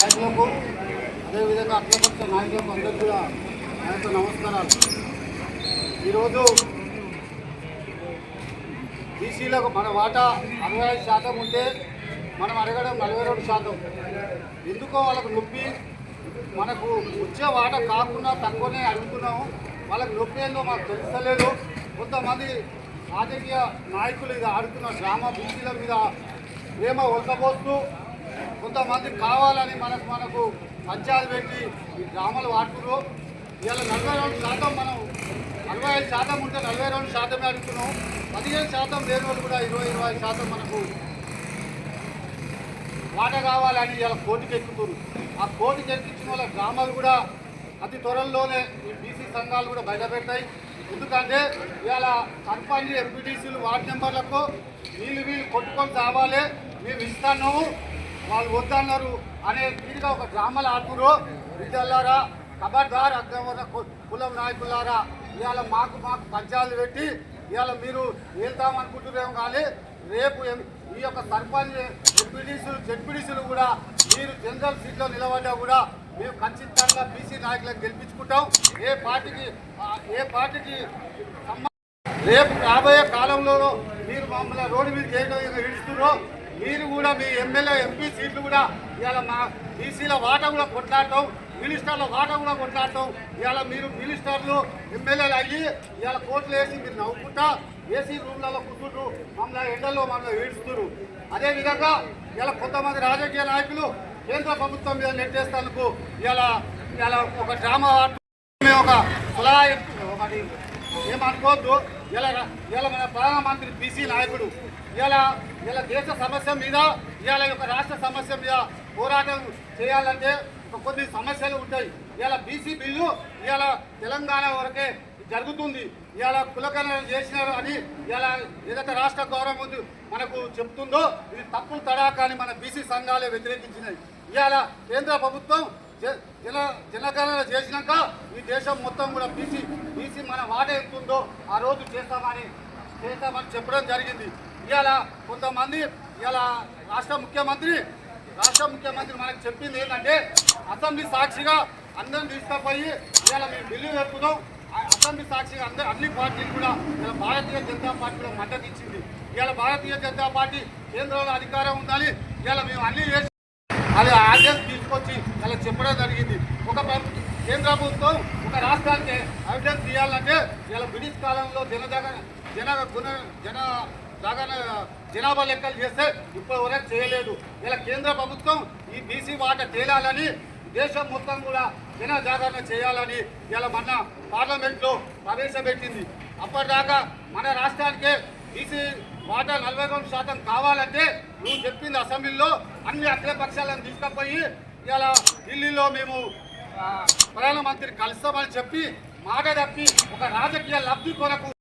నాయకులకు అదేవిధంగా అఖిలపక్ష నాయకులకు అందరికీ కూడా నా యొక్క నమస్కారాలు. ఈరోజు బీసీలకు మన వాటా అరవై ఐదు శాతం ఉంటే మనం అడగడం నలభై రెండు శాతం. ఎందుకో వాళ్ళకు నొప్పి మనకు వచ్చే వాటా కాకుండా తక్కువనే అడుగుతున్నాము. వాళ్ళకి నొప్పి ఏందో మాకు తెలుస్తలేదు. కొంతమంది రాజకీయ నాయకులు ఇది ఆడుతున్న డ్రామా బీసీల మీద ప్రేమ ఒలకపోస్తూ కొంతమంది కావాలని మనకు మనకు పంచాయతీ పెట్టి ఈ డ్రామాలు వాడుతున్నారు. ఇవాళ నలభై రెండు శాతం మనం అరవై ఐదు శాతం ఉంటే నలభై రెండు శాతమే అడుగుతున్నాం. పదిహేను శాతం లేని వాళ్ళు కూడా ఇరవై ఇరవై శాతం మనకు వాట కావాలని ఇలా కోర్టుకి ఎక్కుతున్నారు. ఆ కోర్టుకు ఎక్కించిన వాళ్ళ గ్రామాలు కూడా అతి త్వరలోనే ఈ బీసీ సంఘాలు కూడా బయటపెడతాయి. ఎందుకంటే ఇవాళ సర్పంచ్ ఎంపీటీసీలు వార్డు మెంబర్లకు వీళ్ళు వీళ్ళు కొట్టుకొని కావాలి మేము ఇస్తాను వాళ్ళు వద్దన్నారు అనే తీరుగా ఒక డ్రామాలు ఆడుతున్నారు బిడ్డలారా కబడ్దార్ అగ్రవర్ణ కు- కులం నాయకులారా ఇవాళ మాకు మాకు పంచాలు పెట్టి ఇవాళ మీరు వెళ్తామనుకుంటున్నాం కానీ రేపు ఈ యొక్క సర్పంచ్ ఎంపీడీసీలు జెడ్పీడీసీలు కూడా మీరు జనరల్ సీట్లో నిలబడ్డా కూడా మేము ఖచ్చితంగా బీసీ నాయకులను గెలిపించుకుంటాం. ఏ పార్టీకి ఏ పార్టీకి రేపు రాబోయే కాలంలో మీరు మమ్మల్ని రోడ్డు మీద చేయడం ఇడుస్తున్నారో మీరు కూడా మీ ఎమ్మెల్యే ఎంపీ సీట్లు కూడా ఇవాళ మా బీసీల వాటా కూడా కొట్లాడటం మినిస్టర్ల వాటా కూడా కొట్లాడటం ఇవాళ మీరు మినిస్టర్లు ఎమ్మెల్యేలు అయ్యి ఇవాళ కోట్లు వేసి మీరు నవ్వుకుంటా ఏసీ రూమ్లలో కూర్చుంటూ మమ్మల్ని ఎండల్లో మమ్మల్ని ఏడుస్తున్నారు. అదేవిధంగా ఇలా కొంతమంది రాజకీయ నాయకులు కేంద్ర ప్రభుత్వం మీద నెట్టేస్తాను ఇలా ఇలా ఒక డ్రామా మేము ఒక కులాయి ఒకటి ఏమనుకోవద్దు. ఇలా ఇలా మన ప్రధానమంత్రి బీసీ నాయకుడు ఇలా ఇలా దేశ సమస్య మీద ఇలా యొక్క రాష్ట్ర సమస్య మీద పోరాటం చేయాలంటే ఒక కొన్ని సమస్యలు ఉంటాయి. ఇలా బీసీ బిల్లు ఇలా తెలంగాణ వరకే జరుగుతుంది. ఇలా కులకరణ చేసినారు అని ఇలా ఏదైతే రాష్ట్ర గౌరవం ఉంది మనకు చెప్తుందో ఇది తప్పులు తడాక అని మన బీసీ సంఘాలే వ్యతిరేకించినాయి. ఇవాళ కేంద్ర ప్రభుత్వం జన జనగణన చేసినాక ఈ దేశం మొత్తం కూడా బీసీ బీసీ మన వాట ఎంత ఉందో ఆ రోజు చేస్తామని చేస్తామని చెప్పడం జరిగింది. ఇవాళ కొంతమంది ఇవాళ రాష్ట్ర ముఖ్యమంత్రి రాష్ట్ర ముఖ్యమంత్రి మనకు చెప్పింది ఏంటంటే అసెంబ్లీ సాక్షిగా అందరం తీసుకుపోయి ఇవాళ మేము బిల్లు పెట్టుకుందాం అసెంబ్లీ సాక్షిగా అందరూ అన్ని పార్టీలు కూడా ఇలా భారతీయ జనతా పార్టీ కూడా మద్దతు ఇచ్చింది ఇవాళ భారతీయ జనతా పార్టీ కేంద్రంలో అధికారం ఉండాలి. ఇవాళ మేము అన్ని చేసి అది ఆర్డర్స్ తీసుకొచ్చి అలా చెప్పడం జరిగింది. ఒక కేంద్ర ప్రభుత్వం ఒక రాష్ట్రానికి అభివృద్ధి తీయాలంటే ఇలా బ్రిటిష్ కాలంలో జనజాగరణ జన గుణ జన జగన జనాభా లెక్కలు చేస్తే ఇప్పటి వరకు చేయలేదు. ఇలా కేంద్ర ప్రభుత్వం ఈ బీసీ వాట తేలాలని దేశం మొత్తం కూడా జన జాగరణ చేయాలని ఇలా మన పార్లమెంట్లో ప్రవేశపెట్టింది. అప్పటిదాకా మన రాష్ట్రానికే బీసీ వాటా నలభై రెండు శాతం కావాలంటే నువ్వు చెప్పింది అసెంబ్లీలో అన్ని అఖిల పక్షాలను తీసుకుపోయి ఇలా ఢిల్లీలో మేము ఆ, ప్రధానమంత్రి కలుస్తామని చెప్పి మాట తప్పి ఒక రాజకీయ లబ్ధి కొరకు